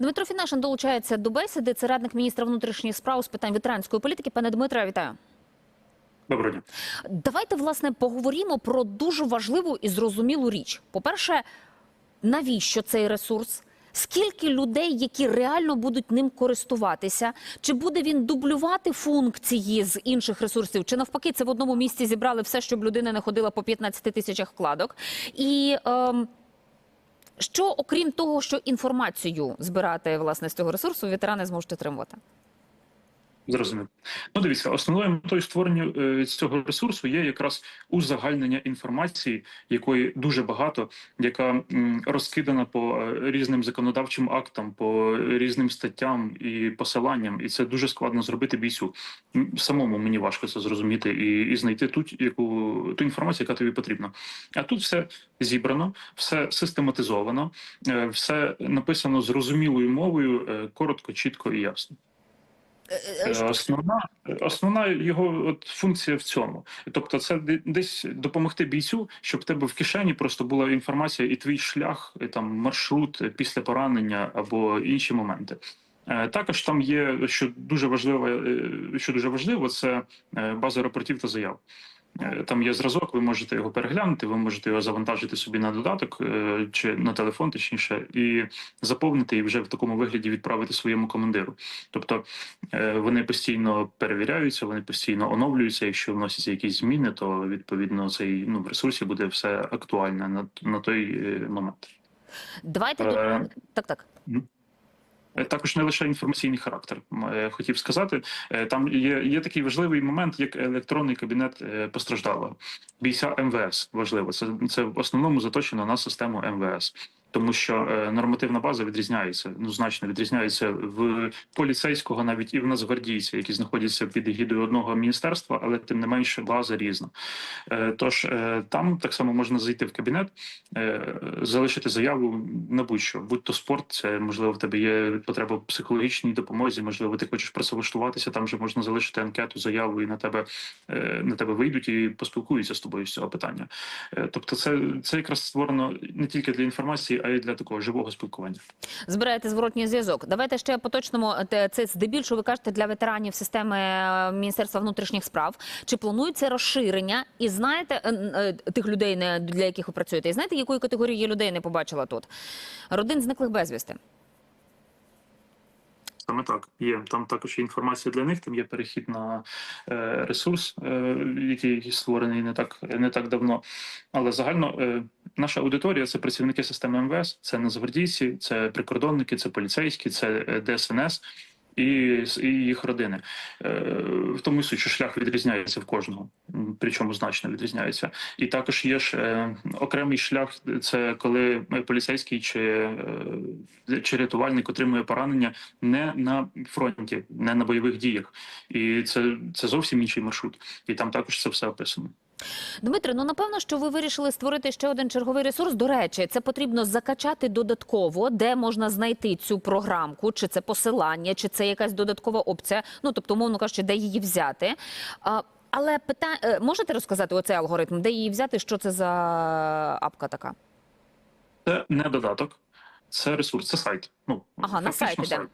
Дмитро Фінашин долучається до бесіди. Це радник міністра внутрішніх справ з питань ветеранської політики. Пане Дмитре, вітаю. Доброго дня. Давайте власне поговоримо про дуже важливу і зрозумілу річ. По-перше, навіщо цей ресурс? Скільки людей, які реально будуть ним користуватися? Чи буде він дублювати функції з інших ресурсів? Чи навпаки, це в одному місці зібрали все, щоб людина не ходила по 15 тисячах вкладок? І ем, що, окрім того, що інформацію збирати власне з цього ресурсу, ветерани зможуть отримувати? Зрозумів. Ну, дивіться, основною метою створення е, цього ресурсу є якраз узагальнення інформації, якої дуже багато, яка м, розкидана по е, різним законодавчим актам, по різним статтям і посиланням, і це дуже складно зробити бійцю. Самому мені важко це зрозуміти і, і знайти ту, яку ту інформацію, яка тобі потрібна. А тут все зібрано, все систематизовано, е, все написано зрозумілою мовою, е, коротко, чітко і ясно. Е, Основна основна його от функція в цьому, тобто, це десь допомогти бійцю, щоб в тебе в кишені просто була інформація і твій шлях, і там маршрут е, після поранення або інші моменти. Е, Також там є що дуже важливо, е, що дуже важливо, це е, база рапортів та заяв. Е, Там є зразок, ви можете його переглянути, ви можете його завантажити собі на додаток е, чи на телефон, точніше, і заповнити і вже в такому вигляді відправити своєму командиру. Тобто е, вони постійно перевіряються, вони постійно оновлюються. Якщо вносяться якісь зміни, то відповідно цей ну в ресурсі буде все актуальне на, на той момент. Давайте Е, так, так. Е, Також не лише інформаційний характер. Е, Хотів сказати, Е, там є, є такий важливий момент, як електронний кабінет постраждалого. Бійця МВС важливо. Це, це в основному заточено на систему МВС. Тому що е, нормативна база відрізняється, ну значно відрізняється в поліцейського, навіть і в нацгвардійця, які знаходяться під егідою одного міністерства, але тим не менше база різна. Е, Тож е, там так само можна зайти в кабінет, залишити заяву на будь-що, будь то спорт, це можливо в тебе є потреба в психологічній допомозі, можливо, ти хочеш працевлаштуватися, там же можна залишити анкету, заяву, і на тебе на тебе вийдуть і поспілкуються з тобою з цього питання. Тобто, це, це якраз створено не тільки для інформації, а й для такого живого спілкування. Збираєте зворотній зв'язок. Давайте ще поточному це здебільшого ви кажете для ветеранів системи е, Міністерства внутрішніх справ. Чи планується розширення? І знаєте е, е, тих людей, для яких ви працюєте? І знаєте, якої категорії людей не побачила тут? Родин зниклих безвісти. Саме так є. Там також є інформація для них. Там є перехід на е, ресурс, е, який створений не так не так давно. Але загально е, наша аудиторія це працівники системи МВС, це нацгвардійці, це прикордонники, це поліцейські, це е, ДСНС. І, і їх родини Е, в тому суть, що шлях відрізняється в кожного, причому значно відрізняється. І також є ж е, окремий шлях. Це коли поліцейський чи, е, чи рятувальник отримує поранення не на фронті, не на бойових діях, і це, це зовсім інший маршрут. І там також це все описано. Дмитре, ну напевно, що ви вирішили створити ще один черговий ресурс. До речі, це потрібно закачати додатково, де можна знайти цю програмку, чи це посилання, чи це якась додаткова опція. Ну тобто, умовно кажучи, де її взяти. Але питання е, можете розказати оцей алгоритм, де її взяти? Що це за апка така? Це не додаток, це ресурс, це сайт. Ну Ага, на сайті сайт іде.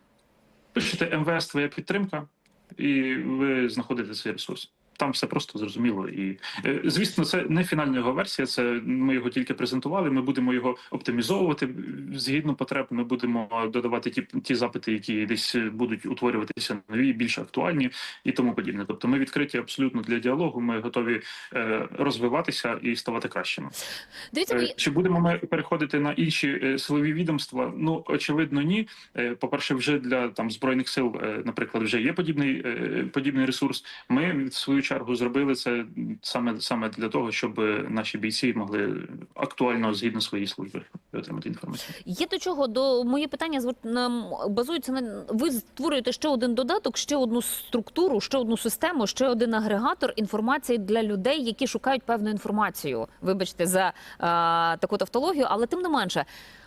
Пишете МВС твоя підтримка, і ви знаходите цей ресурс. Там все просто зрозуміло. І е, звісно, це не фінальна його версія. Це ми його тільки презентували. Ми будемо його оптимізовувати згідно потреб. Ми будемо додавати ті, ті запити, які десь будуть утворюватися нові, більш актуальні і тому подібне. Тобто, ми відкриті абсолютно для діалогу. Ми готові е, розвиватися і ставати кращими. Дивіться, Е, Чи будемо ми переходити на інші силові відомства? Ну очевидно, ні. Е, По-перше, вже для там збройних сил, наприклад, вже є подібний подібний ресурс. Ми в свою чергу зробили це саме саме для того, щоб е, наші бійці могли актуально згідно своєї служби отримати інформацію. Є до чого до моє питання базується на ви створюєте ще один додаток, ще одну структуру, ще одну систему, ще один агрегатор інформації для людей, які шукають певну інформацію. Вибачте за а, таку тавтологію, але тим не менше,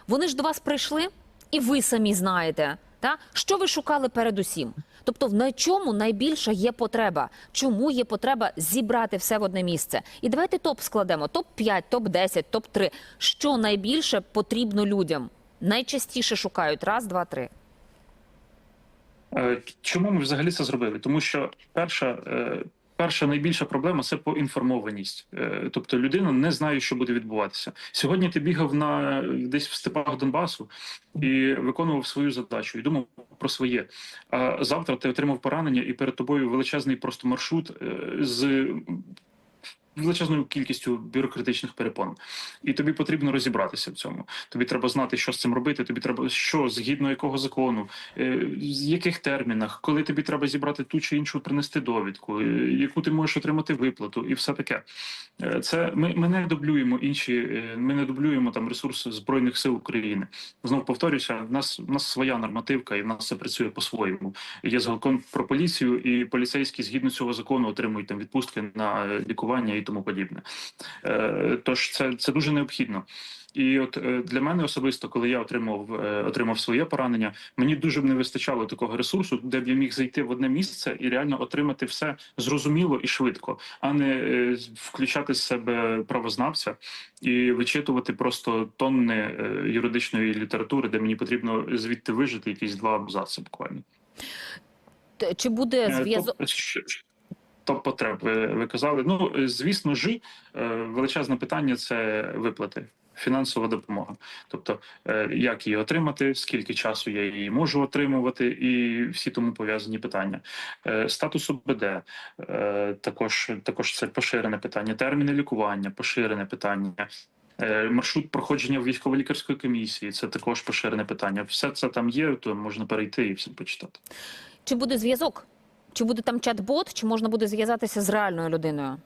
вони ж до вас прийшли, і ви самі знаєте. Та що ви шукали передусім? Тобто, в на чому найбільша є потреба? Чому є потреба зібрати все в одне місце? І давайте топ складемо: топ 5 топ 10 топ 3 Що найбільше потрібно людям? Найчастіше шукають раз, два, три. Е, Чому ми взагалі це зробили? Тому що перша, е, перша найбільша проблема це поінформованість. Е, Тобто людина не знає, що буде відбуватися. Сьогодні ти бігав на десь в степах Донбасу і виконував свою задачу і думав про своє. А завтра ти отримав поранення, і перед тобою величезний просто маршрут е, з. Величезною кількістю бюрократичних перепон, і тобі потрібно розібратися в цьому. Тобі треба знати, що з цим робити. Тобі треба що згідно якого закону, е, з яких термінах, коли тобі треба зібрати ту чи іншу принести довідку, е, яку ти можеш отримати виплату, і все таке. Е, Це ми, ми не дублюємо інші, ми не дублюємо там ресурси збройних сил України. Знову повторюся, в нас в нас своя нормативка, і в нас це працює по-своєму. Є закон про поліцію, і поліцейські згідно цього закону отримують там відпустки на лікування і тому подібне. Е, Тож це, це дуже необхідно. І от е, для мене особисто, коли я отримав е, отримав своє поранення, мені дуже б не вистачало такого ресурсу, де б я міг зайти в одне місце і реально отримати все зрозуміло і швидко, а не включати з себе правознавця і вичитувати просто тонни юридичної літератури, де мені потрібно звідти вижити якісь два абзаци буквально. Чи буде зв'язок? То- що- То потреб ви, ви казали. Ну звісно ж, е, величезне питання це виплати. Фінансова допомога, тобто е, як її отримати, скільки часу я її можу отримувати, і всі тому пов'язані питання. Е, Статус ОБД також також це поширене питання. Терміни лікування, поширене питання. Маршрут проходження військово-лікарської комісії це також поширене питання. Все це там є, то можна перейти і все почитати. Чи буде зв'язок? Чи буде там чат-бот, чи можна буде зв'язатися з реальною людиною?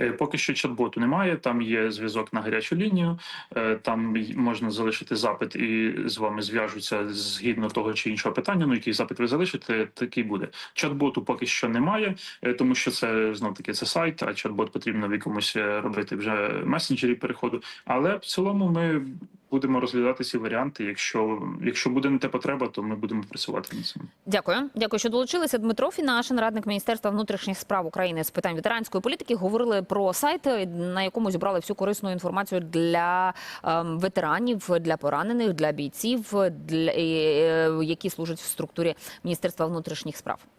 Е, Поки що чат-боту немає. Там є зв'язок на гарячу лінію. е, Там можна залишити запит, і з вами зв'яжуться згідно того чи іншого питання. Ну який запит ви залишите, такий буде. Чат-боту поки що немає, е, тому що це знов таки це сайт. А чат-бот потрібно в якомусь робити вже месенджері переходу. Але в цілому ми будемо розглядати ці варіанти. Якщо якщо буде на те потреба, то ми будемо працювати над цим. Дякую. Дякую, що долучилися. Дмитро Фінашин, радник Міністерства внутрішніх справ України з питань ветеранської політики, говорили про сайт, на якому зібрали всю корисну інформацію для ем, ветеранів, для поранених, для бійців, для, е, які служать в структурі Міністерства внутрішніх справ.